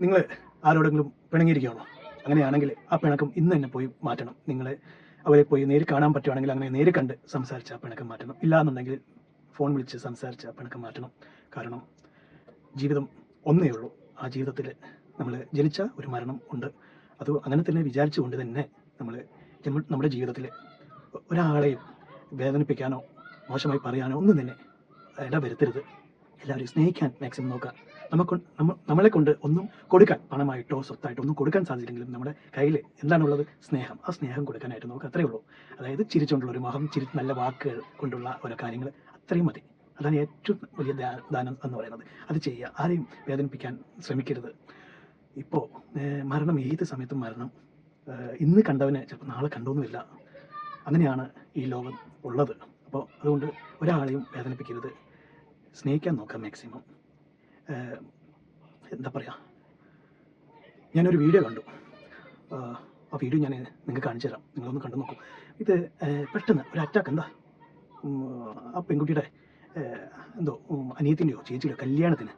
നിങ്ങൾ ആരോടെങ്കിലും പിണങ്ങിയിരിക്കുകയാണോ? അങ്ങനെയാണെങ്കിൽ ആ പിണക്കം ഇന്ന് തന്നെ പോയി മാറ്റണം. നിങ്ങളെ അവരെ പോയി നേരി കാണാൻ പറ്റുവാണെങ്കിൽ അങ്ങനെ നേരി കണ്ട് സംസാരിച്ച് ആ പിണക്കം മാറ്റണം. ഇല്ലാന്നുണ്ടെങ്കിൽ ഫോൺ വിളിച്ച് സംസാരിച്ച് ആ പിണക്കം മാറ്റണം. കാരണം ജീവിതം ഒന്നേ ഉള്ളൂ. ആ ജീവിതത്തിൽ നമ്മൾ ജനിച്ച ഒരു മരണം ഉണ്ട്. അത് അങ്ങനെ തന്നെ വിചാരിച്ചുകൊണ്ട് തന്നെ നമ്മൾ നമ്മുടെ ജീവിതത്തിൽ ഒരാളെയും വേദനിപ്പിക്കാനോ മോശമായി പറയാനോ ഒന്നും തന്നെ ഇടവരുത്തരുത്. എല്ലാവരെയും സ്നേഹിക്കാൻ മാക്സിമം നോക്കുക. നമുക്ക് നമ്മൾ നമ്മളെ കൊണ്ട് ഒന്നും കൊടുക്കാൻ പണമായിട്ടോ സ്വത്തായിട്ടോ ഒന്നും കൊടുക്കാൻ സാധിച്ചില്ലെങ്കിലും നമ്മുടെ കയ്യിൽ എന്താണുള്ളത്? സ്നേഹം. ആ സ്നേഹം കൊടുക്കാനായിട്ട് നോക്കുക. അത്രയേ ഉള്ളൂ. അതായത് ചിരിച്ചുകൊണ്ടുള്ള ഒരു മുഖം ചിരി നല്ല വാക്കുകൾ കൊണ്ടുള്ള ഓരോ കാര്യങ്ങൾ അത്രയും മതി. അതാണ് ഏറ്റവും വലിയ ദാനം എന്ന് പറയുന്നത്. അത് ചെയ്യുക. ആരെയും വേദനിപ്പിക്കാൻ ശ്രമിക്കരുത്. ഇപ്പോൾ മരണം ഏത് സമയത്തും മരണം. ഇന്ന് കണ്ടവനെ ചിലപ്പോൾ നാളെ കണ്ടൊന്നുമില്ല അങ്ങനെയാണ് ഈ ലോകം ഉള്ളത്. അപ്പോൾ അതുകൊണ്ട് ഒരാളെയും വേദനിപ്പിക്കരുത്. സ്നേഹിക്കാൻ നോക്കാം മാക്സിമം. എന്താ പറയുക ഞാനൊരു വീഡിയോ കണ്ടു. ആ വീഡിയോ ഞാൻ നിങ്ങൾക്ക് കാണിച്ചു തരാം. നിങ്ങളൊന്ന് കണ്ടു നോക്കും. ഇത് പെട്ടെന്ന് ഒരു അറ്റാക്ക് എന്താ? ആ പെൺകുട്ടിയുടെ എന്തോ അനിയത്തിന്റെയോ ചേച്ചിയുടെ കല്യാണത്തിന്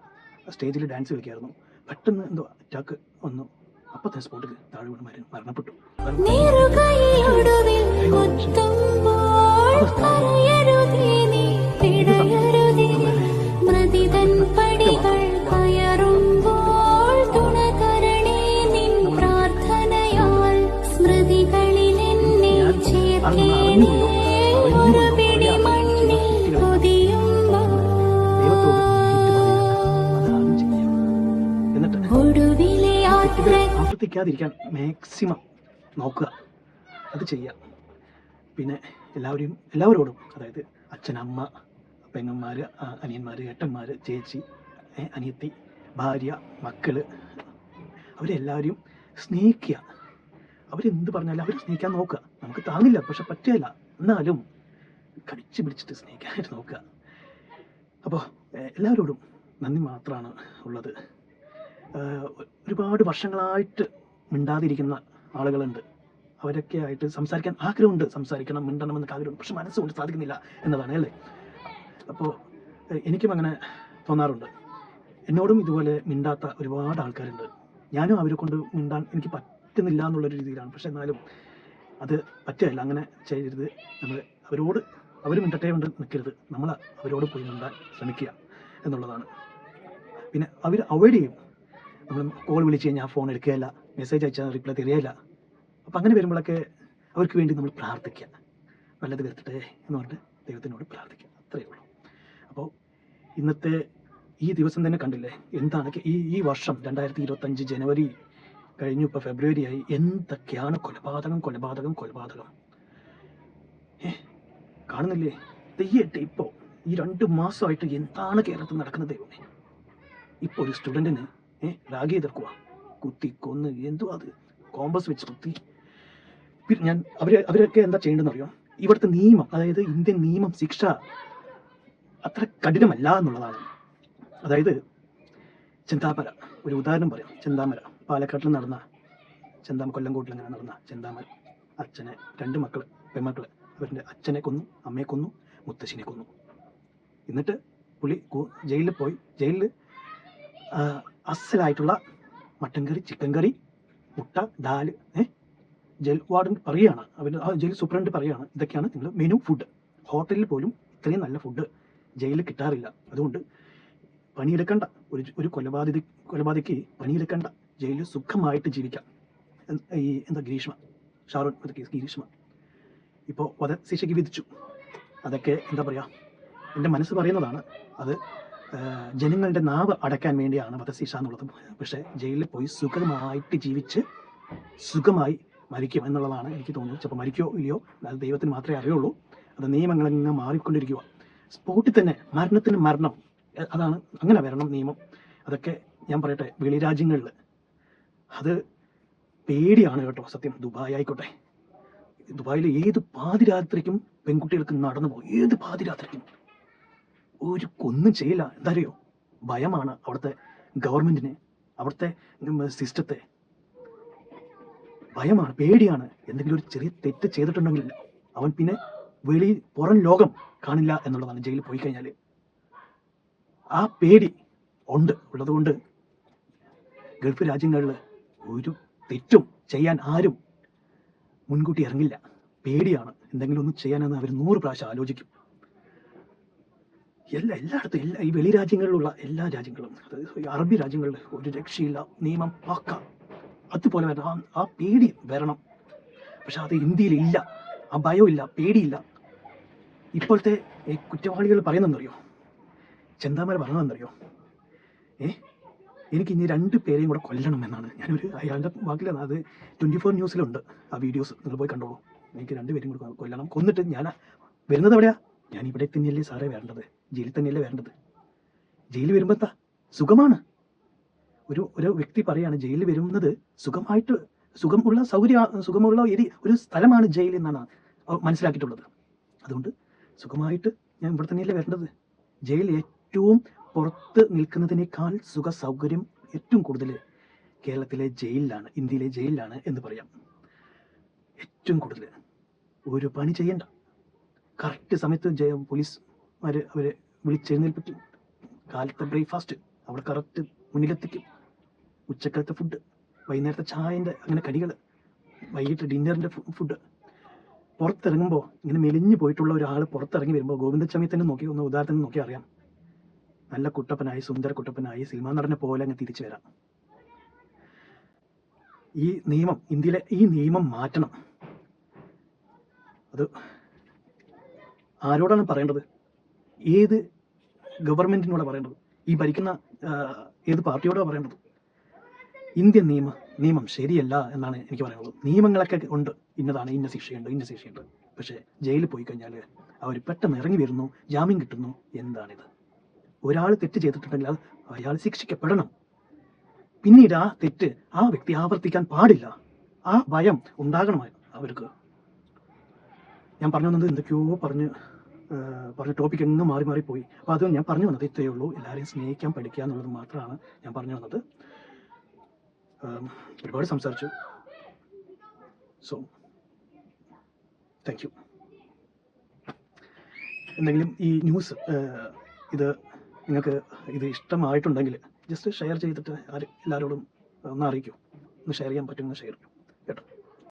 സ്റ്റേജിൽ ഡാൻസ് കളിക്കായിരുന്നു. പെട്ടെന്ന് എന്തോ അറ്റാക്ക് വന്നു. അപ്പത്തെ സ്പോട്ടിൽ താഴെ വീണ് മര- മരണപ്പെട്ടു. അതാണ് ആവർത്തിക്കാതിരിക്കാൻ മാക്സിമം നോക്കുക. അത് ചെയ്യുക. പിന്നെ എല്ലാവരെയും എല്ലാവരോടും അതായത് അച്ഛനമ്മ പെങ്ങന്മാർ അനിയന്മാർ ഏട്ടന്മാർ ചേച്ചി അനിയത്തി ഭാര്യ മക്കൾ അവരെല്ലാവരെയും സ്നേഹിക്കുക. അവരെന്ത് പറഞ്ഞാലും അവർ സ്നേഹിക്കാൻ നോക്കുക. നമുക്ക് താങ്ങില്ല പക്ഷെ പറ്റില്ല എന്നാലും കടിച്ചു പിടിച്ചിട്ട് സ്നേഹിക്കാനായിട്ട് നോക്കുക. അപ്പോൾ എല്ലാവരോടും നന്ദി മാത്രമാണ് ഉള്ളത്. ഒരുപാട് വർഷങ്ങളായിട്ട് മിണ്ടാതിരിക്കുന്ന ആളുകളുണ്ട്. അവരൊക്കെ ആയിട്ട് സംസാരിക്കാൻ ആഗ്രഹമുണ്ട്. സംസാരിക്കണം മിണ്ടണം എന്നൊക്കെ ആഗ്രഹമുണ്ട്. പക്ഷെ മനസ്സുകൊണ്ട് സാധിക്കുന്നില്ല എന്നതാണ് അല്ലേ? അപ്പോൾ എനിക്കും അങ്ങനെ തോന്നാറുണ്ട്. എന്നോടും ഇതുപോലെ മിണ്ടാത്ത ഒരുപാട് ആൾക്കാരുണ്ട്. ഞാനും അവരെ കൊണ്ട് മിണ്ടാൻ എനിക്ക് പറ്റുന്നില്ല എന്നുള്ളൊരു രീതിയിലാണ്. പക്ഷെ എന്നാലും അത് പറ്റുകയല്ല. അങ്ങനെ ചെയ്യരുത്. നമ്മൾ അവരോട് അവർ മിണ്ടട്ടെ കൊണ്ട് നിൽക്കരുത്. നമ്മൾ അവരോട് പോയി മിണ്ടാൻ ശ്രമിക്കുക എന്നുള്ളതാണ്. പിന്നെ അവർ അവോയ്ഡ് ചെയ്യും. നമ്മൾ കോൾ വിളിച്ച് കഴിഞ്ഞാൽ ഫോൺ എടുക്കുകയില്ല. മെസ്സേജ് അയച്ചാൽ റിപ്ലൈ തരികയില്ല. അപ്പം അങ്ങനെ വരുമ്പോഴൊക്കെ അവർക്ക് വേണ്ടി നമ്മൾ പ്രാർത്ഥിക്കുക. നല്ലത് വരുത്തട്ടെ എന്ന് പറഞ്ഞിട്ട് ദൈവത്തിനോട് പ്രാർത്ഥിക്കുക. അത്രയേ ഉള്ളൂ. അപ്പോൾ ഇന്നത്തെ ഈ ദിവസം തന്നെ കണ്ടില്ലേ? എന്താണ് ഈ ഈ വർഷം രണ്ടായിരത്തി ഇരുപത്തഞ്ച് ജനുവരി കഴിഞ്ഞു ഇപ്പോൾ ഫെബ്രുവരി ആയി. എന്തൊക്കെയാണ് കൊലപാതകം കൊലപാതകം കൊലപാതകം? കാണുന്നില്ലേ? തെയ്യട്ടെ ഇപ്പോൾ ഈ രണ്ട് മാസമായിട്ട് എന്താണ് കേരളത്തിൽ നടക്കുന്നത് ഇപ്പോൾ ഒരു സ്റ്റുഡന്റിന് റാഗി എതിർക്കുക കുത്തി കൊന്ന് എന്തുവാ അത്? കോമ്പസ് വെച്ച് കുത്തി. പിന്നെ ഞാൻ അവർ അവരൊക്കെ എന്താ ചെയ്യേണ്ടതെന്ന് അറിയാം ഇവിടുത്തെ നിയമം അതായത് ഇന്ത്യൻ നിയമം ശിക്ഷ അത്ര കഠിനമല്ല എന്നുള്ളതാണ്. അതായത് ചെന്താമര ഒരു ഉദാഹരണം പറയാം. ചെന്താമര പാലക്കാട്ടിൽ നടന്ന ചെന്താമ കൊല്ലംകോട്ടിൽ അങ്ങനെ നടന്ന ചെന്താമര. അച്ഛനെ രണ്ട് മക്കൾ പെൺമക്കൾ. അവരുടെ അച്ഛനെ കൊന്നു അമ്മയെ കൊന്നു മുത്തശ്ശിനെ കൊന്നു. എന്നിട്ട് പുള്ളി ജയിലിൽ പോയി. ജയിലിൽ അസലായിട്ടുള്ള മട്ടൻ കറി ചിക്കൻ കറി മുട്ട ദാൽ ഏഹ് ജയിൽ വാർഡൻ പറയുകയാണ് അവർ ആ ജയിൽ സൂപ്രണ്ട് പറയുകയാണ് ഇതൊക്കെയാണ് നിങ്ങൾ മെനു ഫുഡ്. ഹോട്ടലിൽ പോലും ഇത്രയും നല്ല ഫുഡ് ജയിലിൽ കിട്ടാറില്ല. അതുകൊണ്ട് പണിയെടുക്കണ്ട. ഒരു ഒരു കൊലപാതക കൊലപാതകയ്ക്ക് പണിയെടുക്കണ്ട. ജയിലിൽ സുഖമായിട്ട് ജീവിക്കാം. ഈ എന്താ ഗ്രീഷ്മ? ഷാറൂൺ അതൊക്കെ ഗ്രീഷ്മ. ഇപ്പോൾ വധശിക്ഷയ്ക്ക് വിധിച്ചു. അതൊക്കെ എന്താ പറയുക എന്റെ മനസ്സ് പറയുന്നതാണ്. അത് ജനങ്ങളുടെ നാവ് അടക്കാൻ വേണ്ടിയാണ് വധശിക്ഷ എന്നുള്ളത്. പക്ഷേ ജയിലിൽ പോയി സുഖമായിട്ട് ജീവിച്ച് സുഖമായി മരിക്കും എന്നുള്ളതാണ് എനിക്ക് തോന്നുന്നത്. ചിലപ്പോൾ മരിക്കോ ഇല്ലയോ അത് ദൈവത്തിന് മാത്രമേ അറിയുള്ളൂ. അത് നിയമങ്ങളങ്ങ് മാറിക്കൊണ്ടിരിക്കുക സ്പോട്ടിൽ തന്നെ മരണത്തിന് മരണം അതാണ് അങ്ങനെ വരണം നിയമം. അതൊക്കെ ഞാൻ പറയട്ടെ വെളിരാജ്യങ്ങളിൽ അത് പേടിയാണ് കേട്ടോ സത്യം. ദുബായ് ആയിക്കോട്ടെ. ദുബായിൽ ഏത് പാതിരാത്രിക്കും പെൺകുട്ടികൾക്ക് നടന്നു പോകും. ഏത് പാതിരാത്രിക്കും? ഒരു ഒന്നും ചെയ്യില്ല. എന്തറിയോ ഭയമാണ് അവിടുത്തെ ഗവൺമെന്റിന് അവിടുത്തെ സിസ്റ്റത്തെ. ഭയമാണ് പേടിയാണ്. എന്തെങ്കിലും ഒരു ചെറിയ തെറ്റ് ചെയ്തിട്ടുണ്ടെങ്കിൽ അവൻ പിന്നെ വെളി പുറം ലോകം കാണില്ല എന്നുള്ളതാണ് ജയിലിൽ പോയി കഴിഞ്ഞാൽ. ആ പേടി ഉണ്ട് ഉള്ളതുകൊണ്ട് ഗൾഫ് രാജ്യങ്ങളിൽ ഒരു തെറ്റും ചെയ്യാൻ ആരും മുൻകൂട്ടി ഇറങ്ങില്ല. പേടിയാണ്. എന്തെങ്കിലും ഒന്ന് ചെയ്യാനെന്ന് അവർ നൂറ് പ്രാവശ്യം ആലോചിക്കും. എല്ലാ എല്ലായിടത്തും എല്ലാ ഈ വെളി രാജ്യങ്ങളിലുള്ള എല്ലാ രാജ്യങ്ങളും അതായത് അറബി രാജ്യങ്ങളിൽ ഒരു രക്ഷയില്ല നിയമം പാക്ക അതുപോലെ വരണം. ആ പേടി വരണം. പക്ഷെ അത് ഇന്ത്യയിലില്ല. ആ ഭയമില്ല പേടിയില്ല. ഇപ്പോഴത്തെ ഈ കുറ്റവാളികൾ പറയുന്നതെന്നറിയോ ചെന്താമര പറഞ്ഞതെന്നറിയോ ഏ? എനിക്ക് ഇനി രണ്ട് പേരെയും കൂടെ കൊല്ലണം എന്നാണ്. ഞാനൊരു അയാളുടെ വാക്കിലാണ് അത് ട്വന്റി ഫോർ ന്യൂസിലുണ്ട്. ആ വീഡിയോസ് നിങ്ങൾ പോയി കണ്ടോളൂ. എനിക്ക് രണ്ട് പേരും കൂടെ കൊല്ലണം. കൊന്നിട്ട് ഞാൻ വരുന്നത് എവിടെയാ? ഞാൻ ഇവിടെ തന്നെയല്ലേ സാറേ വരേണ്ടത്. ജയിലിൽ തന്നെയല്ലേ വരേണ്ടത്? ജയിലിൽ വരുമ്പോൾ സുഖമാണ്. ഒരു ഒരു വ്യക്തി പറയാണ് ജയിലിൽ വരുന്നത് സുഖമായിട്ട് സുഖമുള്ള സൗകര്യ സുഖമുള്ള ഒരു ഒരു സ്ഥലമാണ് ജയിൽ എന്നാണ് മനസ്സിലാക്കിയിട്ടുള്ളത്. അതുകൊണ്ട് സുഖമായിട്ട് ഞാൻ ഇവിടെ തന്നെയല്ലേ വരേണ്ടത്? ജയിൽ ഏറ്റവും പുറത്ത് നിൽക്കുന്നതിനേക്കാൾ സുഖ സൗകര്യം ഏറ്റവും കൂടുതൽ കേരളത്തിലെ ജയിലിലാണ് ഇന്ത്യയിലെ ജയിലിലാണ് എന്ന് പറയാം. ഏറ്റവും കൂടുതൽ. ഒരു പണി ചെയ്യണ്ട. കറക്റ്റ് സമയത്ത് ജയ പോലീസുമാർ അവർ വിളിച്ചെഴുന്നേൽപ്പിക്കും. കാലത്തെ ബ്രേക്ക്ഫാസ്റ്റ് അവിടെ കറക്റ്റ് മുന്നിലെത്തിക്കും. ഉച്ചക്കാലത്തെ ഫുഡ് വൈകുന്നേരത്തെ ചായന്റെ അങ്ങനെ കടികൾ വൈകിട്ട് ഡിന്നറിന്റെ ഫുഡ് പുറത്തിറങ്ങുമ്പോൾ ഇങ്ങനെ മെലിഞ്ഞു പോയിട്ടുള്ള ഒരാൾ പുറത്തിറങ്ങി വരുമ്പോൾ ഗോവിന്ദച്ചമി തന്നെ നോക്കി ഒന്ന് ഉദാഹരണത്തിന് നോക്കി അറിയാം. നല്ല കുട്ടപ്പനായി സുന്ദര കുട്ടപ്പനായി സിനിമാ നടനെ പോലെ അങ്ങ് തിരിച്ചു വരാം. ഈ നിയമം ഇന്ത്യയിലെ ഈ നിയമം മാറ്റണം. അത് ആരോടാണ് പറയേണ്ടത്? ഏത് ഗവൺമെന്റിനോട് പറയേണ്ടത്? ഈ ഭരിക്കുന്ന ഏത് പാർട്ടിയോടാണ് പറയേണ്ടത്? ഇന്ത്യൻ നിയമ നിയമം ശരിയല്ല എന്നാണ് എനിക്ക് പറയാനുള്ളത്. നിയമങ്ങളൊക്കെ ഉണ്ട്. ഇന്നതാണ് ഇന്ന ശിക്ഷയുണ്ട് ഇന്ന ശിക്ഷയുണ്ട്. പക്ഷേ ജയിലിൽ പോയി കഴിഞ്ഞാൽ അവർ പെട്ടെന്ന് ഇറങ്ങി വരുന്നു ജാമ്യം കിട്ടുന്നു. എന്താണിത്? ഒരാൾ തെറ്റ് ചെയ്തിട്ടുണ്ടെങ്കിൽ അത് അയാൾ ശിക്ഷിക്കപ്പെടണം. പിന്നീട് ആ തെറ്റ് ആ വ്യക്തി ആവർത്തിക്കാൻ പാടില്ല. ആ ഭയം ഉണ്ടാകണമായിരുന്നു അവർക്ക്. ഞാൻ പറഞ്ഞു വന്നത് എന്തൊക്കെയോ പറഞ്ഞ് പറഞ്ഞ ടോപ്പിക് എന്നും മാറി മാറി പോയി. അപ്പോൾ അത് ഞാൻ പറഞ്ഞു വന്നത് ഇത്രയേ ഉള്ളൂ. എല്ലാവരെയും സ്നേഹിക്കാൻ പഠിക്കുക എന്നുള്ളത് മാത്രമാണ് ഞാൻ പറഞ്ഞു വന്നത്. ഒരുപാട് സംസാരിച്ചു. സോ താങ്ക് യു എന്തെങ്കിലും ഈ ന്യൂസ് ഇത് നിങ്ങൾക്ക് ഇത് ഇഷ്ടമായിട്ടുണ്ടെങ്കിൽ ജസ്റ്റ് ഷെയർ ചെയ്തിട്ട് ആര് എല്ലാവരോടും ഒന്ന് അറിയിക്കൂ. ഒന്ന് ഷെയർ ചെയ്യാൻ പറ്റുമെന്ന് ഷെയർ ചെയ്യും.